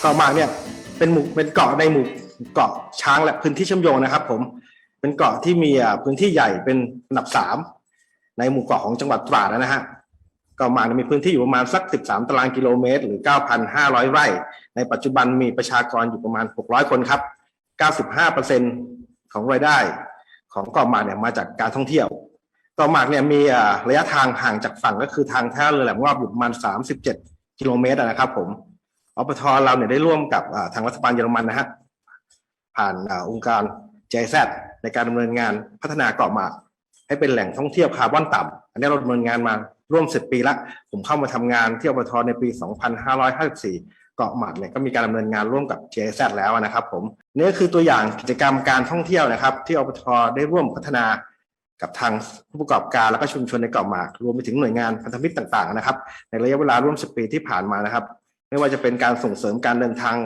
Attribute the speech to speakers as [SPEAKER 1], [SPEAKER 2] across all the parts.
[SPEAKER 1] เกาะหมากเนี่ยเป็นหมู่เป็นเกาะในหมู่เกาะช้างและพื้นที่เชื่อมโยงนะครับ ผมเป็นเกาะที่มีอ่าพื้นที่ใหญ่เป็นอันดับสามในหมู่เกาะของจังหวัดตราดนะฮะเกาะหมากมีพื้นที่อยู่ประมาณสัก 13 ตารางกิโลเมตร หรือ 9,500 ไร่ ในปัจจุบันมีประชากรอยู่ประมาณ 600 คนครับ 95%ของรายได้ของเกาะหมากเนี่ยมาจากการท่องเที่ยวเกาะหมากเนี่ยมีระยะทางห่างจากฝั่งก็คือทางท่าเรือแหลมงอบอยู่ประมาณ 37 กิโลเมตรนะครับผม อปทเราเนี่ยได้ร่วมกับทางรัฐบาลเยอรมันนะฮะผ่านอองค์การ JZ ในการดำเนินงานพัฒนาเกาะหมากให้เป็นแหล่งท่องเที่ยวคาร์บอนต่ำอันนี้เราดำเนินงานมาร่วม 10 ปีละ ผมเข้ามาทำงานที่อปทในปี 2554 เกาะหมากเนี่ยก็มีการดำเนินงานร่วมกับ JZ แล้วนะครับ ผมนี่ก็คือตัวอย่างกิจกรรมการท่องเที่ยวนะครับ ที่อปทได้ร่วมพัฒนากับทางผู้ประกอบการแล้วก็ชุมชนในเกาะหมาก รวมไปถึงหน่วยงานพันธมิตรต่าง ๆ นะครับ ในระยะเวลาร่วม 10 ปีที่ผ่านมานะครับ ไม่ว่าจะเป็นการส่งเสริมการเดินทาง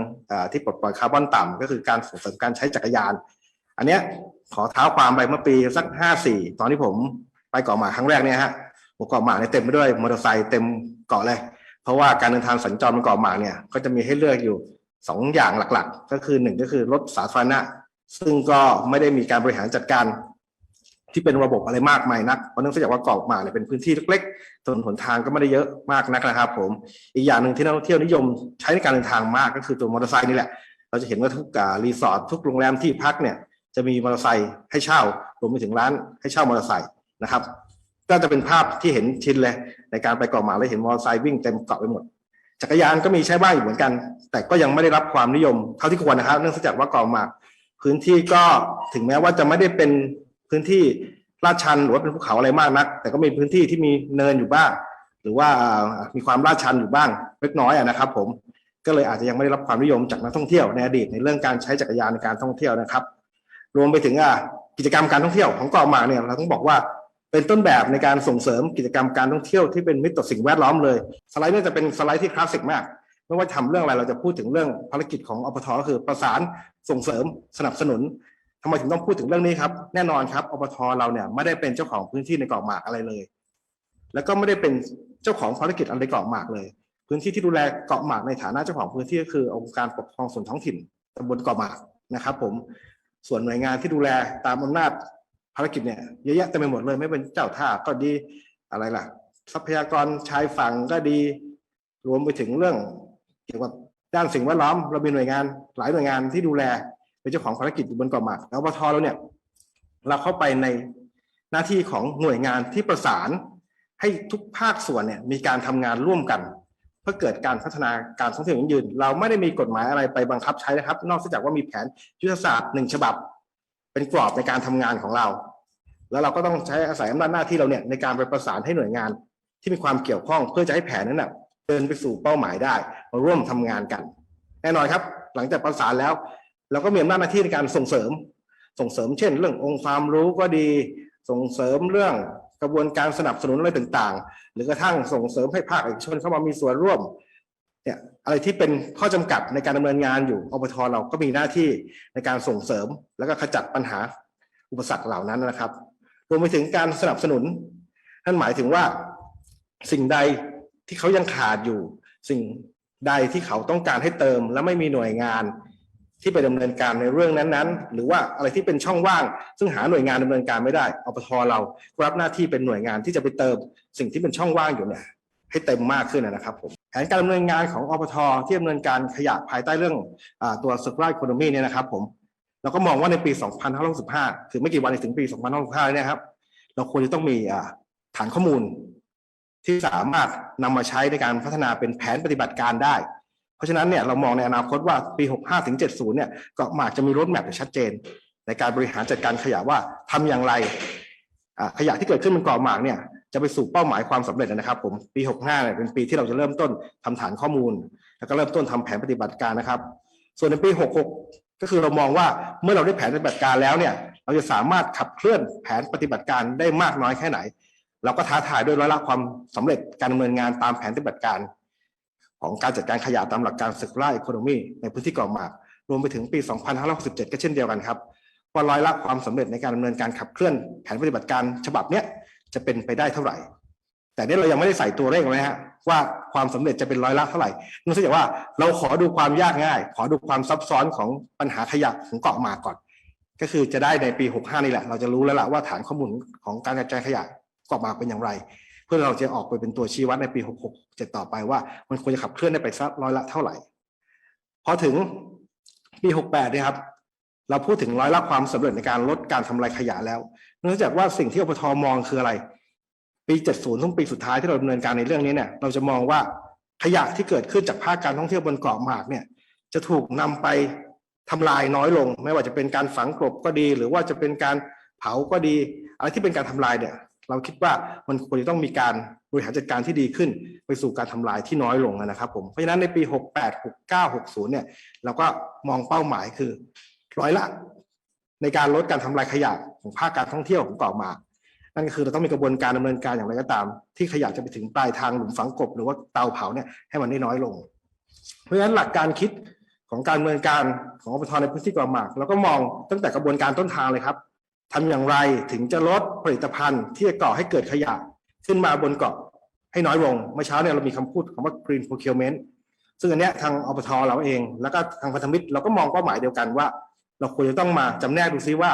[SPEAKER 1] ที่ปลดปล่อยคาร์บอนต่ำก็คือการส่งเสริมการใช้จักรยาน อันเนี้ยขอเท้าความไปเมื่อปีสัก54ตอนที่ผมไปเกาะหมากครั้งแรกเนี่ยฮะหมู่เกาะหมากเนี่ยเต็มไปด้วยมอเตอร์ไซค์เต็มเกาะเลย เพราะว่าการเดินทางสัญจรบนเกาะหมากเนี่ยก็จะมีให้เลือกอยู่สองอย่างหลักๆ ก็คือหนึ่งก็คือรถสาธารณะ ซึ่งก็ไม่ได้มีการบริหารจัดการ ที่เป็นระบบอะไรมากมายนักเพราะเนื่องจากว่าเกาะหมากเนี่ยเป็นพื้นที่เล็กๆถนนหนทางก็ไม่ได้เยอะมากนักนะครับ ผมอีกอย่างหนึ่งที่นักท่องเที่ยวนิยมใช้ในการเดินทางมากก็คือตัวมอเตอร์ไซค์นี่แหละ เราจะเห็นว่าทุกอ่ารีสอร์ททุกโรงแรมที่พักเนี่ยจะมีมอเตอร์ไซค์ให้เช่ารวมไปถึงร้านให้เช่ามอเตอร์ไซค์นะครับ ก็จะเป็นภาพที่เห็นชินเลย ในการไปเกาะหมากแล้วเห็นมอเตอร์ไซค์วิ่งเต็มเกาะไปหมด จักรยานก็มีใช้บ้างอยู่เหมือนกัน แต่ก็ยังไม่ได้รับความนิยมเท่าที่ควรนะครับ เนื่องจากว่าเกาะหมากพื้นที่ก็ถึงแม้ว่าจะไม่ได้เป็น พื้นที่ลาดชันหรือว่าเป็นภูเขาอะไรมากนัก แต่ก็มีพื้นที่ที่มีเนินอยู่บ้าง หรือว่ามีความลาดชันอยู่บ้างเล็กน้อยนะครับ ผมก็เลยอาจจะยังไม่ได้รับความนิยมจากนักท่องเที่ยวในอดีตในเรื่องการใช้จักรยานในการท่องเที่ยวนะครับ รวมไปถึงกิจกรรมการท่องเที่ยวของเกาะหมากเนี่ยเราต้องบอกว่าเป็นต้นแบบในการส่งเสริมกิจกรรมการท่องเที่ยวที่เป็นมิตรต่อสิ่งแวดล้อมเลยสไลด์เนี่ยจะเป็นสไลด์ที่คลาสสิกมากไม่ว่าทำเรื่องอะไรเราจะพูดถึงเรื่องภารกิจของอปทก็คือประสานส่งเสริมสนับสนุน ทำไมถึงต้องพูดถึงเรื่องนี้ครับ แน่นอนครับอปทเราเนี่ยไม่ได้เป็นเจ้าของพื้นที่ในเกาะหมากอะไรเลย แล้วก็ไม่ได้เป็นเจ้าของภารกิจอะไรในเกาะหมากเลย พื้นที่ที่ดูแลเกาะหมากในฐานะเจ้าของพื้นที่ก็คือองค์การปกครองส่วนท้องถิ่นตำบลเกาะหมากนะครับ ผมส่วนหน่วยงานที่ดูแลตามอำนาจภารกิจเนี่ยเยอะแยะเต็มไปหมดเลยไม่เป็นเจ้าท่าก็ดีอะไรล่ะ ทรัพยากรชายฝั่งก็ดี รวมไปถึงเรื่อง เกี่ยวกับด้านสิ่งแวดล้อม เรามีหน่วยงาน หลายหน่วยงานที่ดูแล เป็นเจ้าของภารกิจอยู่บนเกาะหมากแล้วปทเราเนี่ยเราเข้าไปในหน้าที่ของหน่วยงานที่ประสาน ให้ทุกภาคส่วนเนี่ยมีการทำงานร่วมกัน เพื่อเกิดการพัฒนาการท่องเที่ยวยั่งยืน เราไม่ได้มีกฎหมายอะไรไปบังคับใช้นะครับ นอกจากว่ามีแผนยุทธศาสตร์หนึ่งฉบับ เป็นกรอบในการทำงานของเรา แล้วเราก็ต้องใช้อาศัยอำนาจหน้าที่เราเนี่ยในการไปประสานให้หน่วยงานที่มีความเกี่ยวข้อง เพื่อจะให้แผนนั้นนะเดินไปสู่เป้าหมายได้มาร่วมทำงานกัน แน่นอนครับ หลังจากประสานแล้ว เราก็มีอำนาจหน้าที่ในการส่งเสริม ส่งเสริมเช่น เรื่ององค์ความรู้ก็ดี ส่งเสริมเรื่องกระบวนการสนับสนุนอะไรต่างๆ หรือกระทั่งส่งเสริมให้ภาคเอกชนเข้ามามีส่วนร่วมเนี่ยอะไรที่เป็นข้อจำกัดในการดำเนินงานอยู่อปทเราก็มีหน้าที่ในการส่งเสริม แล้วก็ขจัดปัญหาอุปสรรคเหล่านั้นนะครับรวมไปถึงการสนับสนุนนั่นหมายถึงว่าสิ่งใดที่เขายังขาดอยู่ สิ่งใดที่เขาต้องการให้เติม และไม่มีหน่วยงาน ที่ไปดำเนินการในเรื่องนั้นๆ หรือว่าอะไรที่เป็นช่องว่าง ซึ่งหาหน่วยงานดำเนินการไม่ได้อปทเรารับหน้าที่เป็นหน่วยงานที่จะไปเติม สิ่งที่เป็นช่องว่างอยู่เนี่ยให้เต็มมากขึ้นนะครับผมแผนการดำเนินงานของอปทที่ดำเนินการขยะภายใต้เรื่องอตัว circular economy เนี่ยนะครับผมเราก็มองว่าในปี 2565คือไม่กี่วันถึงปี 2565เนี่ยครับเราควรจะต้องมีฐานข้อมูลที่สามารถนำมาใช้ในการพัฒนาเป็นแผนปฏิบัติการได้ ราะฉะนั้นเนี่ยเรามองในอนาคตว่าปี 65ถึง70 เนี่ยก็มากจะมีรถแมพชัดเจน ในการบริหารจัดการขยะว่าทำอย่างไรขยะที่เกิดขึ้นบนเกาะหมากเนี่ยจะไปสู่เป้าหมายความสำเร็จนะครับ ผมปี 65เนี่ยเป็นปีที่เราจะเริ่มต้นทำฐานข้อมูล แล้วก็เริ่มต้นทำแผนปฏิบัติการนะครับ ส่วนในปี 66 ก็คือเรามองว่าเมื่อเราได้แผนปฏิบัติการแล้วเนี่ยเราจะสามารถขับเคลื่อนแผนปฏิบัติการได้มากน้อยแค่ไหน เราก็ท้าทายด้วยร้อยละความสำเร็จการดำเนินงานตามแผนปฏิบัติการ ของการจัดการขยะตามหลักการ circular economy ในพื้นที่เกาะหมาก รวมไปถึงปี 2567 ก็เช่นเดียวกันครับ ว่าร้อยละความสำเร็จในการดำเนินการขับเคลื่อนแผนปฏิบัติการฉบับเนี้ยจะเป็นไปได้เท่าไหร่ แต่เนี่ยเรายังไม่ได้ใส่ตัวเลขไว้ฮะว่าความสำเร็จจะเป็นร้อยละเท่าไหร่นื่องจากว่าเราขอดูความยากง่าย ขอดูความซับซ้อนของปัญหาขยะของเกาะหมากก่อน ก็คือจะได้ในปี 65 นี่แหละ เราจะรู้แล้วล่ะว่าฐานข้อมูลของการกระจายขยะเกาะหมากเป็นอย่างไร พื่อเราจะออกไปเป็นตัวชี้วัดในปี 66 7 ต่อไปว่า มันควรจะขับเคลื่อนได้ไปสักร้อยละเท่าไหร่ พอถึงปี 68เนี่ยครับ เราพูดถึงร้อยละความสำเร็จในการลดการทำลายขยะแล้วเนื่องจากว่าสิ่งที่อปทมองคืออะไร ปี 70ทุกปีสุดท้ายที่เราดำเนินการในเรื่องนี้เนี่ย เราจะมองว่าขยะที่เกิดขึ้นจากภาคการท่องเที่ยวบนเกาะหมากเนี่ย จะถูกนำไปทำลายน้อยลง ไม่ว่าจะเป็นการฝังกลบก็ดี หรือว่าจะเป็นการเผาก็ดี อะไรที่เป็นการทำลายเนี่ย เราคิดว่ามันควรจะต้องมีการบริหารจัดการที่ดีขึ้น ไปสู่การทำลายที่น้อยลงนะครับผมเพราะฉะนั้นในปี 68 69 60 เนี่ยเราก็มองเป้าหมายคือร้อยละ ในการลดการทำลายขยะของภาคการท่องเที่ยวของเกาะหมากนั่นก็คือเราต้องมีกระบวนการดำเนินการอย่างไรก็ตาม ที่ขยะจะไปถึงปลายทางหลุมฝังกบ หรือว่าเตาเผาเนี่ยให้มันได้น้อยลง เพราะฉะนั้นหลักการคิดของการดำเนินการของอปทในพื้นที่เกาะหมากเราก็มองตั้งแต่กระบวนการต้นทางเลยครับ ทำอย่างไรถึงจะลดผลิตภัณฑ์ที่จะก่อให้เกิดขยะขึ้นมาบนเกาะให้น้อยลง เมื่อเช้าเนี่ยเรามีคำพูดคำว่า green procurement ซึ่งอันเนี้ยทางอปทเราเอง แล้วก็ทางพันธมิตรเราก็มองเป้าหมายเดียวกันว่า เราควรจะต้องมาจำแนกดูซิว่า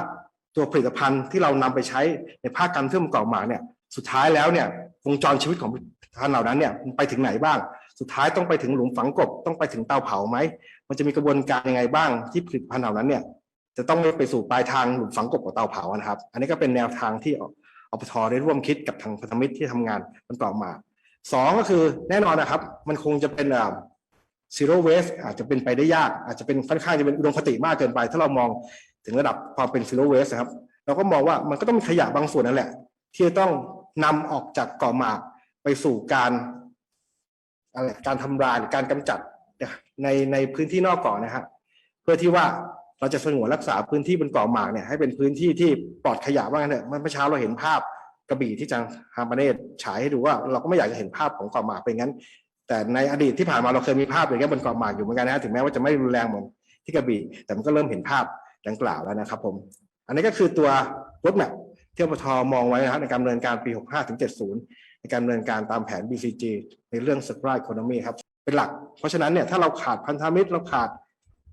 [SPEAKER 1] ตัวผลิตภัณฑ์ที่เรานำไปใช้ในภาคการเชื่อมเกาะหมากเนี่ยสุดท้ายแล้วเนี่ยวงจรชีวิตของผลิตภัณฑ์เหล่านั้นเนี่ยไปถึงไหนบ้าง สุดท้ายต้องไปถึงหลุมฝังกบ ต้องไปถึงเตาเผาไหม มันจะมีกระบวนการยังไงบ้างที่ผลิตภัณฑ์เหล่านั้นเนี่ย จะต้องไปสู่ปลายทางหลุมฝังกบกับเตาเผานะครับ อันนี้ก็เป็นแนวทางที่อปทได้ร่วมคิดกับทางพันธมิตรที่ทำงานบนเกาะหมากสองก็คือแน่นอนนะครับ มันคงจะเป็น zero waste อาจจะเป็นไปได้ยาก อาจจะเป็นค่อนข้างจะเป็นอุดมคติมากเกินไป ถ้าเรามองถึงระดับความเป็น zero waste นะครับเราก็มองว่ามันก็ต้องมีขยะบางส่วนนั่นแหละ ที่จะต้องนำออกจากเกาะหมากไปสู่การอะไรการทำลายการกำจัดในในพื้นที่นอกเกาะนะฮะเพื่อที่ว่า เราจะสงวนรักษาพื้นที่บนเกาะหมากเนี่ยให้เป็นพื้นที่ที่ปลอดขยะว่างันเถอะเมื่อเช้าเราเห็นภาพกระบี่ที่จังฮามาเนตฉายให้ดูว่าเราก็ไม่อยากจะเห็นภาพของเกาะหมากเป็นงั้น แต่ในอดีตที่ผ่านมาเราเคยมีภาพอย่างเงี้ยบนเกาะหมากอยู่เหมือนกันนะถึงแม้ว่าจะไม่รุนแรงเหมือนที่กระบี่แต่มันก็เริ่มเห็นภาพดังกล่าวแล้วนะครับผม อันนี้ก็คือตัวรถแมพที่อปทมองไว้นะครับในการดำเนินการปี 65ถึง70 ในการดำเนินการตามแผน BCG ในเรื่อง circular economy ครับเป็นหลัก เพราะฉะนั้นเนี่ยถ้าเราขาดพันธมิตรเราขาด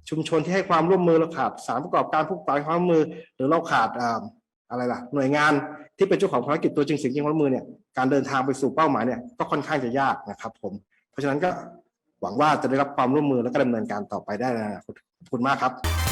[SPEAKER 1] ชุมชนที่ให้ความร่วมมือเราขาดสารประกอบการผู้ปายความร่วมมือ หรือเราขาดอะไรล่ะ หน่วยงานที่เป็นเจ้าของภารกิจตัวจริงสิ่งจริงความร่วมมือเนี่ยการเดินทางไปสู่เป้าหมายเนี่ยก็ค่อนข้างจะยากนะครับ ผม เพราะฉะนั้นก็หวังว่าจะได้รับความร่วมมือและก็ดำเนินการต่อไปได้นะขอบคุณมากครับ